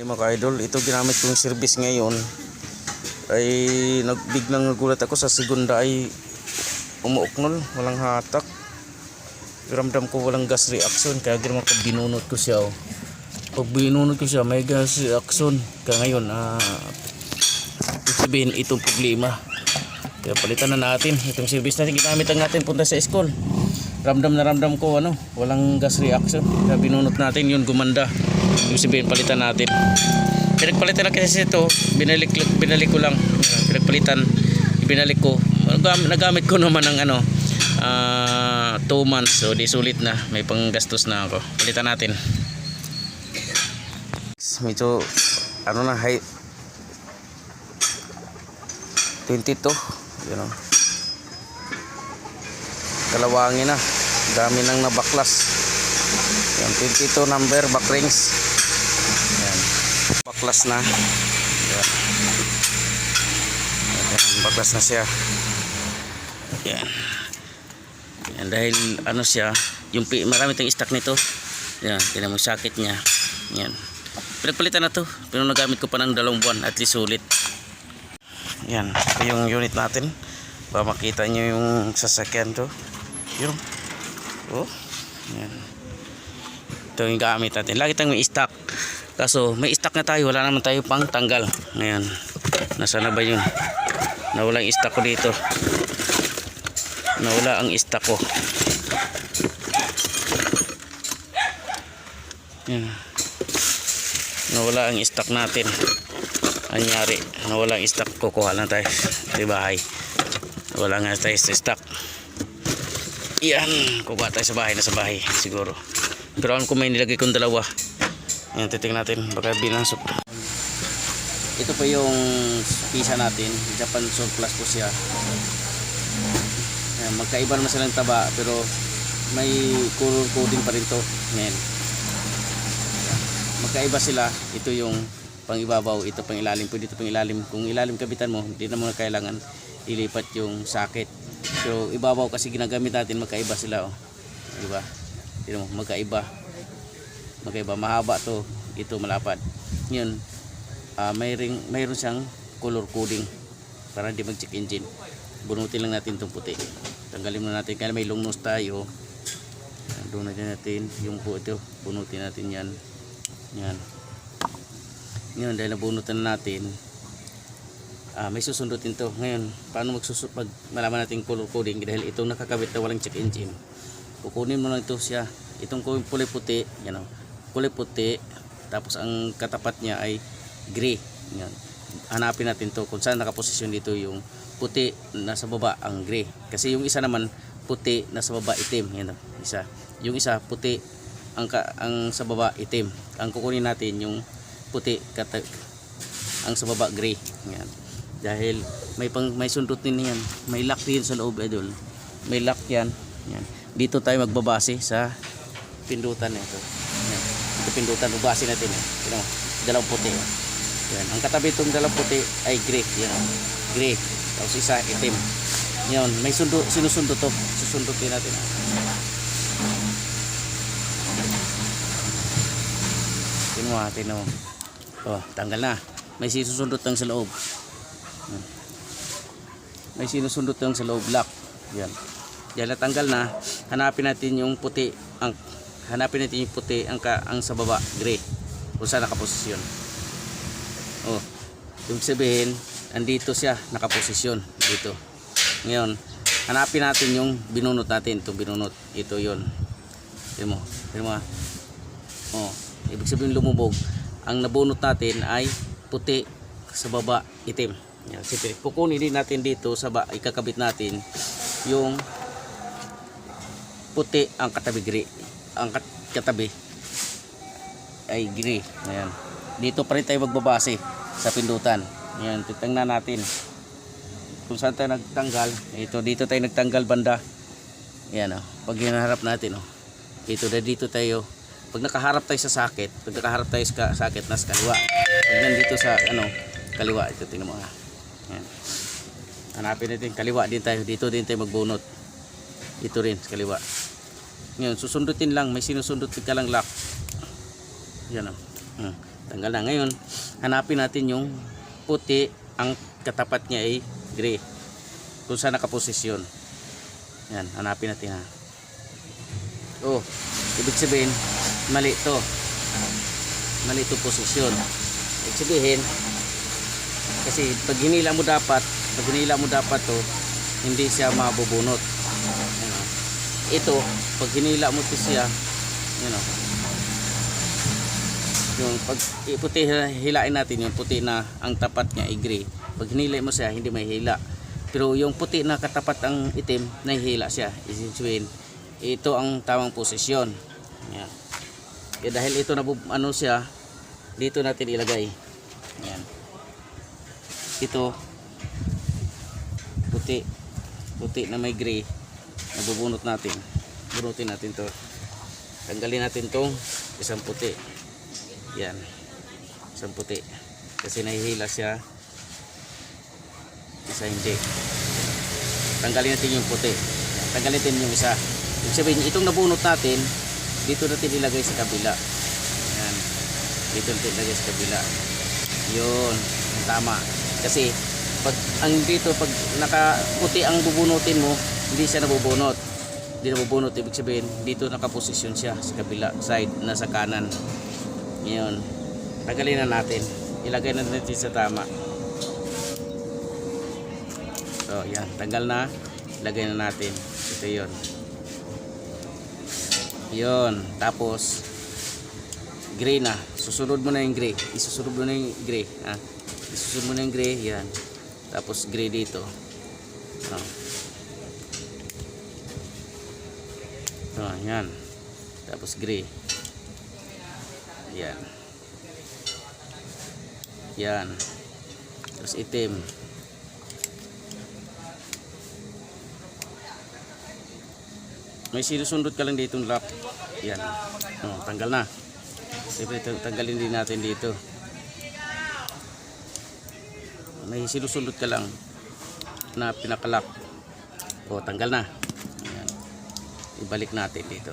Lima ka idol, ito ginamit kong service ngayon ay nagbiglang nagulat ako sa segunda ay umuuknol, walang hatak. Ramdam ko walang gas reaction kaya ginawa ko binunot ko siya. Oh. Pag binunot ko siya may gas reaction. Kaya ngayon, ah, sabihin itong problema. Kaya palitan na natin itong service natin ginamit natin punta sa school. Ramdam na ramdam ko ano, walang gas reaction. Kaya binunot natin yun gumanda. Ibig sabihin palitan natin. Pinagpalitan na kasi ito, binalik binalik ko lang. Uh, pinagpalitan, binalik ko. Nagam- Nagamit ko naman ng ano, 2 months. So di sulit na, may panggastos na ako. Palitan natin. Medyo ano na high 22, you know. Kalawangin na. Dami nang nabaklas. Yan, 22 number back rings. Yan. Baklas na. Yan. Yan, baklas na siya. Yan. Yan dahil ano siya, yung marami tayong stock nito. Yan, tinan mo socket niya. Yan. Pinagpalitan na to. Pero nagamit ko pa ng dalawang buwan at least sulit. Yan, ito yung unit natin. Para makita nyo yung sasakyan to. Yun. Oh. Yan. Ito yung gamit natin. Lagi tayong may stock. Kaso may stock na tayo. Wala naman tayo pang tanggal. Ngayon. Nasaan na ba yun? Nawala yung stock ko dito. Nawala ang stock ko. Yan. Nawala ang stock natin. Anyari, nawala ang stock. Kukuha lang tayo sa bahay. Wala nga tayo sa stock. Yan, kukuha tayo sa bahay na sa bahay siguro. Pero ano kung may nilagay kong dalawa. Yan, titingnan natin. Baka binasok. Ito po yung pisa natin. Japan surplus po siya. Yan, magkaiba naman silang taba pero may color coding pa rin to. Yan. Magkaiba sila. Ito yung pang ibabaw, ito pang ilalim. Pwede ito pang ilalim. Kung ilalim kabitan mo, hindi na mo na kailangan ilipat yung socket. So ibabaw kasi ginagamit natin magkaiba sila oh. Di ba? Tingnan mo, magkaiba. Magkaiba mahaba to, ito malapad. Yun. ah may ring, mayroon siyang color coding para hindi mag-check engine. Bunutin lang natin itong puti. Tanggalin muna natin kaya may long nose tayo. Doon natin natin yung po ito. Bunutin natin yan. Yan. Ngayon dahil nabunutan na natin, ah, may susundutin to. Ngayon, paano magsusut pag malaman natin color coding dahil itong nakakabit na walang check engine. Kukunin mo lang ito siya. Itong kulay puti, yan o. Kulay puti, tapos ang katapat niya ay gray. Yan. Hanapin natin to kung saan nakaposisyon dito yung puti nasa baba ang gray. Kasi yung isa naman puti nasa baba itim. Yan o. Isa. Yung isa puti ang, ka, ang sa baba itim. Ang kukunin natin yung puti kata, ang sa baba gray. Yan. Dahil may pang may sundot din yan. May lock din sa loob idol. May lock yan. Yan. Dito tayo magbabase sa pindutan nito. Yan. Ito pindutan babase natin eh. Tingnan mo, dalawang puti. Yan. Ang katabi itong dalawang puti ay gray. Yan. Gray. Tapos isa itim. Yan. May sundo, sinusundo to. Susundutin natin. ah. Tingnan mo ha, tingnan mo. Oh, tanggal na. May sinusundot lang sa loob. Yan. May sinusundot lang sa loob lock. Yan. Yan natanggal na. Hanapin natin yung puti ang hanapin natin yung puti ang ka, ang sa baba gray. Kung saan nakaposisyon. Oh. Yung sabihin, andito siya nakaposisyon dito. Ngayon, hanapin natin yung binunot natin, itong binunot. Ito 'yon. Tingnan mo. Tingnan mo. ah. Oh, ibig sabihin lumubog. Ang nabunot natin ay puti sa baba itim. Yan, siyempre, kukunin din natin dito sa ba, ikakabit natin yung puti ang katabi gray. Ang kat- katabi ay gray. Ayan. Dito pa rin tayo magbabase sa pindutan. Ayan, titingnan natin kung saan tayo nagtanggal. Ito, dito tayo nagtanggal banda. Ayan, oh. pag hinaharap natin, oh. Ito, dahil dito tayo pag nakaharap tayo sa sakit, pag nakaharap tayo sa sakit nas kaliwa. Pag nandito sa ano, kaliwa, ito tingnan mo ah. Yan. Hanapin natin kaliwa din tayo. Dito din tayo magbunot. Ito rin sa kaliwa. Ngayon, susundutin lang, may sinusundot ka lang lock. Yan oh. Hmm. tanggal na. Ngayon, hanapin natin yung puti, ang katapat niya ay gray. Kung saan nakaposisyon. Yan, hanapin natin ha. Oh, ibig sabihin, mali to. Mali to posisyon. Ibig sabihin, kasi pag hinila mo dapat, pag hinila mo dapat to, hindi siya mabubunot. Ito, pag hinila mo to siya, yan o. Yung pag iputi hilain natin yung puti na ang tapat niya ay gray. Pag hinila mo siya, hindi may hila. Pero yung puti na katapat ang itim, nahihila siya. Sabihin, ito ang tamang posisyon. Yan. Kaya dahil ito na ano siya, dito natin ilagay. Yan. Ito puti puti na may gray nabubunot natin. Bunutin natin to. Tanggalin natin tong isang puti. Yan. Isang puti. Kasi nahihila siya. Isa hindi. Tanggalin natin yung puti. Tanggalin natin yung isa. Ibig sabihin itong nabunot natin dito natin ilagay sa kabila. Yan. Dito natin ilagay sa kabila. Yun. Tama. Kasi pag ang dito pag nakaputi ang bubunutin mo hindi siya nabubunot. Hindi nabubunot ibig sabihin dito nakaposisyon siya sa kabila side nasa kanan. Ngayon tagalin na natin. Ilagay na natin sa tama. So yan. Tanggal na. Ilagay na natin. Ito yon yon tapos gray na. Susunod mo na yung gray. Isusunod mo na yung gray ha? Isusunod mo na yung gray. Yan. Tapos gray dito. Oh. Oh, yan. Tapos gray. Yan. Yan. Tapos itim. May sinusundot ka lang dito ng lap yan. Oh, tanggal na. Siyempre tang- tanggalin din natin dito. May sinusundot ka lang na pinakalak o tanggal na. Ayan. Ibalik natin dito.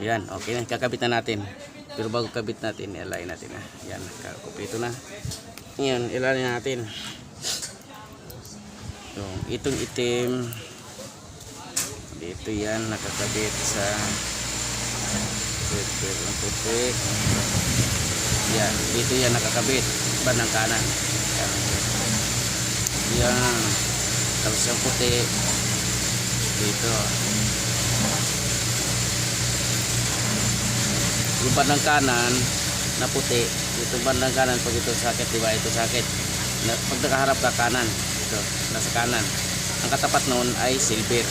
Yan okay na. Kakabit na natin. Pero bago kabit natin ilay natin na. Yan kakumpleto na. Yan ilay natin. So, itong itim. Dito yan nakakabit sa ang puti. Yan dito yan nakakabit. Bandang kanan? Yan. Yan. Tapos yung puti dito. Yung bandang kanan na puti dito bandang kanan pag ito sakit diba? Ito sakit. Na, pag nakaharap ka kanan. Ito nasa kanan. Ang katapat noon ay silver.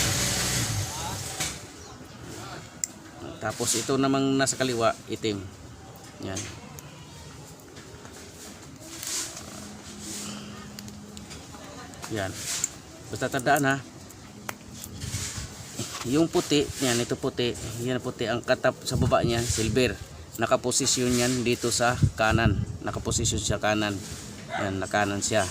Tapos ito namang nasa kaliwa itim. Yan. Yan. Basta tandaan ha. Yung puti, yan ito puti, yan puti ang katap sa baba niya, silver. Nakaposisyon yan dito sa kanan. Nakaposisyon siya kanan. Yan, nakanan siya.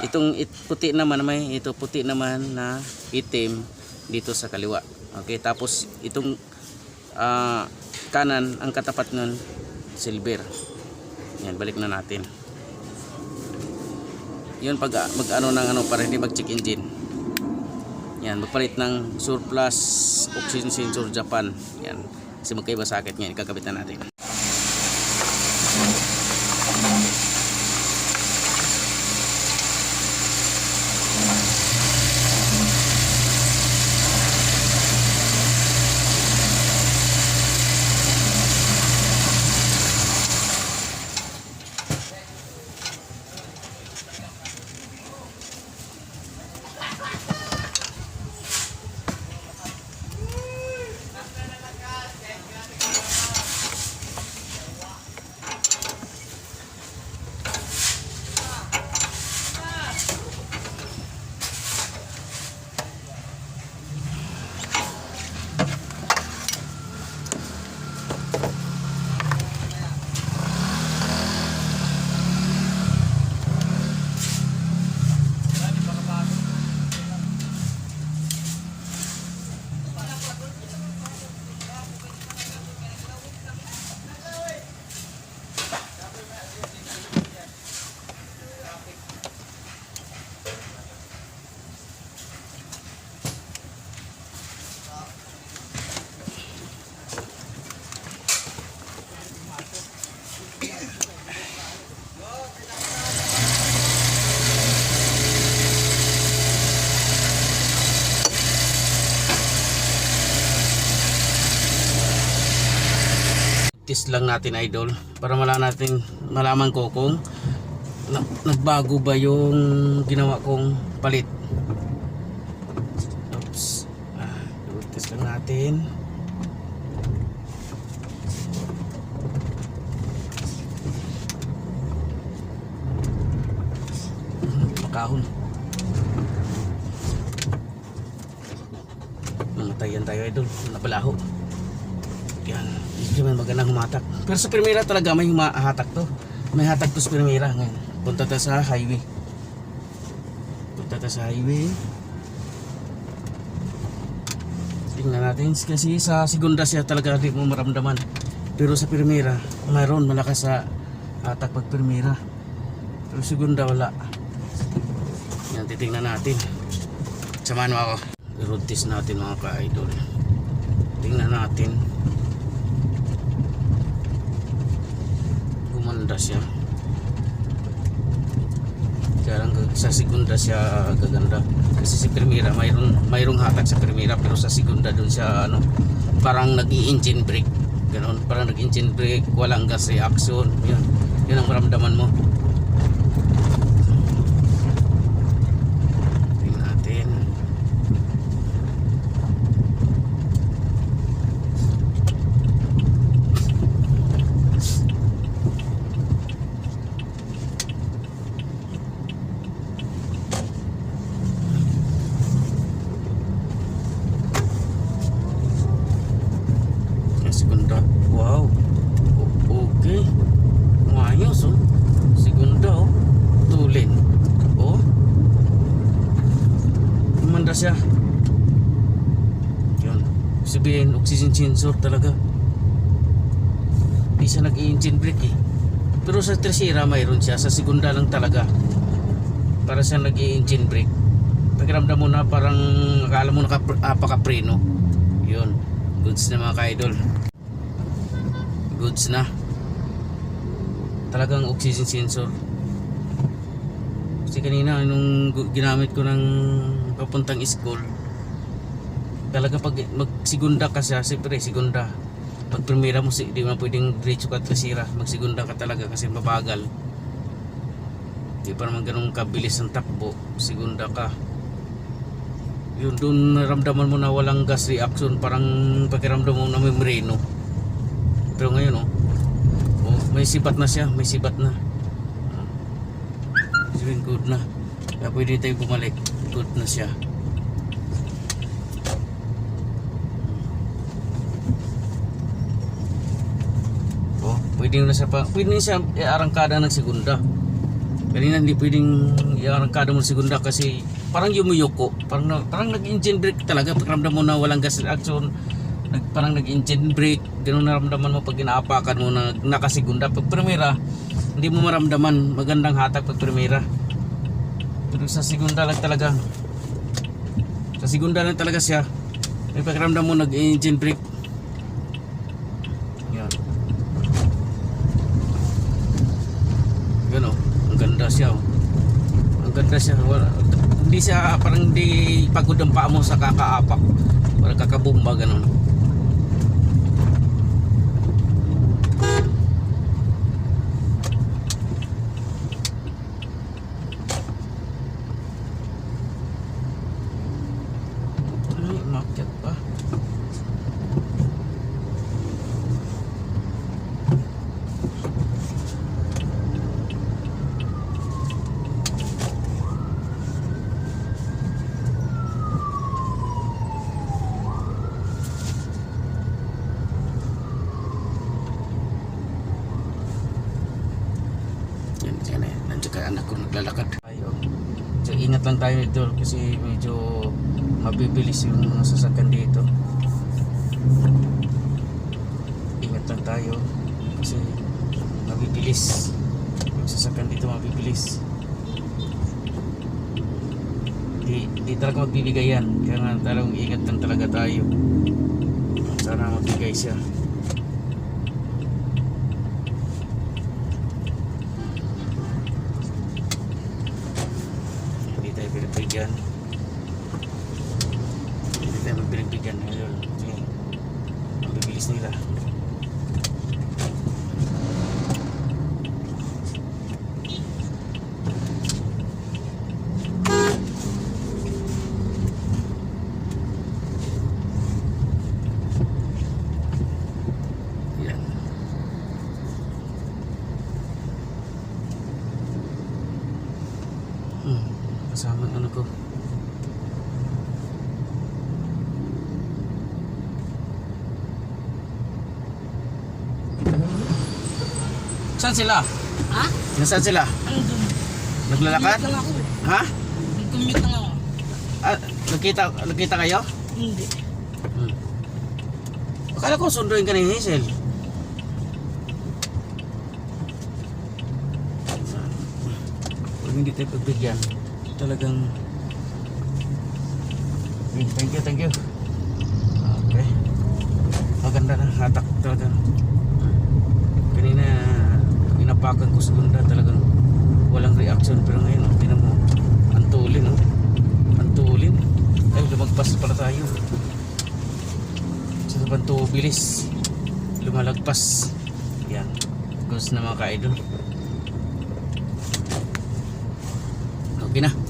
Itong it, puti naman may ito puti naman na itim dito sa kaliwa. Okay, tapos itong ah, kanan ang katapat nun silver. Yan, balik na natin yun pag mag ano ng ano para hindi mag check engine yan magpalit ng surplus oxygen sensor Japan. Yan kasi magkaiba sakit ngayon ikakabitan natin test lang natin idol para malaman natin malaman ko kung na, nagbago ba yung ginawa kong palit oops ah, test lang natin makahon Namatayan tayo idol. Napalaho. Yan. Hindi man magandang humatak. Pero sa Primera talaga may humahatak to. May hatak to sa Primera ngayon. Punta tayo sa highway. Punta tayo sa highway. Tingnan natin. Kasi sa segunda siya talaga di mo maramdaman. Pero sa Primera, mayroon malakas sa hatak pag Primera. Pero segunda wala. Yan, titingnan natin. Samahan mo ako. Road test natin mga ka-idol. Tingnan natin. Gumanda siya. Kaya sa segunda siya gaganda. Kasi si Primera, mayroong, mayroong hatak sa Primera pero sa segunda dun siya ano, parang nag-i-engine brake. Ganon, parang nag-engine brake, walang gas reaction. Yan, yan ang maramdaman mo. Tingnan natin. Yung segunda. Wow. O- okay. Maayos oh. Segunda oh. Tulin. Oh. Umanda siya. Yun. Sabihin, oxygen sensor talaga. Di siya nag-engine brake eh. Pero sa tercera mayroon siya. Sa segunda lang talaga. Para siya nag-engine brake. Pakiramdam mo na parang akala mo nakapakapreno. Yun. Goods na mga ka-idol. Goods na. Talagang oxygen sensor. Kasi kanina nung ginamit ko ng papuntang school, talaga pag magsigunda ka siya, siyempre sigunda. Pag primera mo, si- di mo na pwedeng diretso ka at kasira. Magsigunda ka talaga kasi mabagal. Di pa naman ganun kabilis ang takbo. Sigunda ka. Yun doon naramdaman mo na walang gas reaction. Parang pakiramdam mo na may mereno. Pero ngayon oh, oh, may sibat na siya. May sibat na. Sabihin good na. Kaya pwede tayo bumalik. Good na siya. Oh, pwede na siya pa. Pwede na siya iarangkada ng segunda. Kanina hindi pwedeng iarangkada mo ng segunda kasi parang yumuyoko. Parang, parang nag-engine brake talaga. Pakiramdam mo na walang gas reaction. Nag, parang nag-engine brake. Ganun naramdaman mo pag inaapakan mo na nakasegunda. Pag primera, hindi mo maramdaman magandang hatak pag primera. Pero sa segunda lang talaga. Sa segunda lang talaga siya. May pakiramdam mo nag-engine brake. Yan. Yan oh. Ang ganda siya oh. Ganda siya. Wala, hindi siya parang hindi pagod ang paa mo sa kakaapak. Parang kakabumba ganun. Ay, umakyat pa. Yan, yan eh. Nandiyan ka anak ko naglalakad. Ayo. So, dito kasi medyo mabibilis yung sasakyan dito. Ingat lang tayo kasi mabibilis. Yung sasakyan dito mabibilis. Di, di talaga magbibigay yan. Kaya nga talagang ingat lang talaga tayo. Sana magbigay siya. Hindi tayo pinagbigyan. Hindi tayo pinagbigyan. Ayun. Sige. Ang bibilis nila. kasama ang ano ko. Saan sila? Ha? Nasaan sila? Andun. Naglalakad? Commute lang ako. Ha? Commute lang ako. Ah, nagkita, nagkita kayo? Hindi. Hmm. Akala ko sunduin ka ni Hazel. Pag hindi tayo pagbigyan, talagang... Thank you, thank you. Okay. Maganda na, hatak talaga. Kanina, inapakan ko sa gunda talagang walang reaction. Pero ngayon, oh, tinan mo, antulin, oh. Antulin. Ay, lumagpas pala tayo. Sa banto bilis. Lumalagpas. Yan. Gusto na mga ka-idol. Okay na.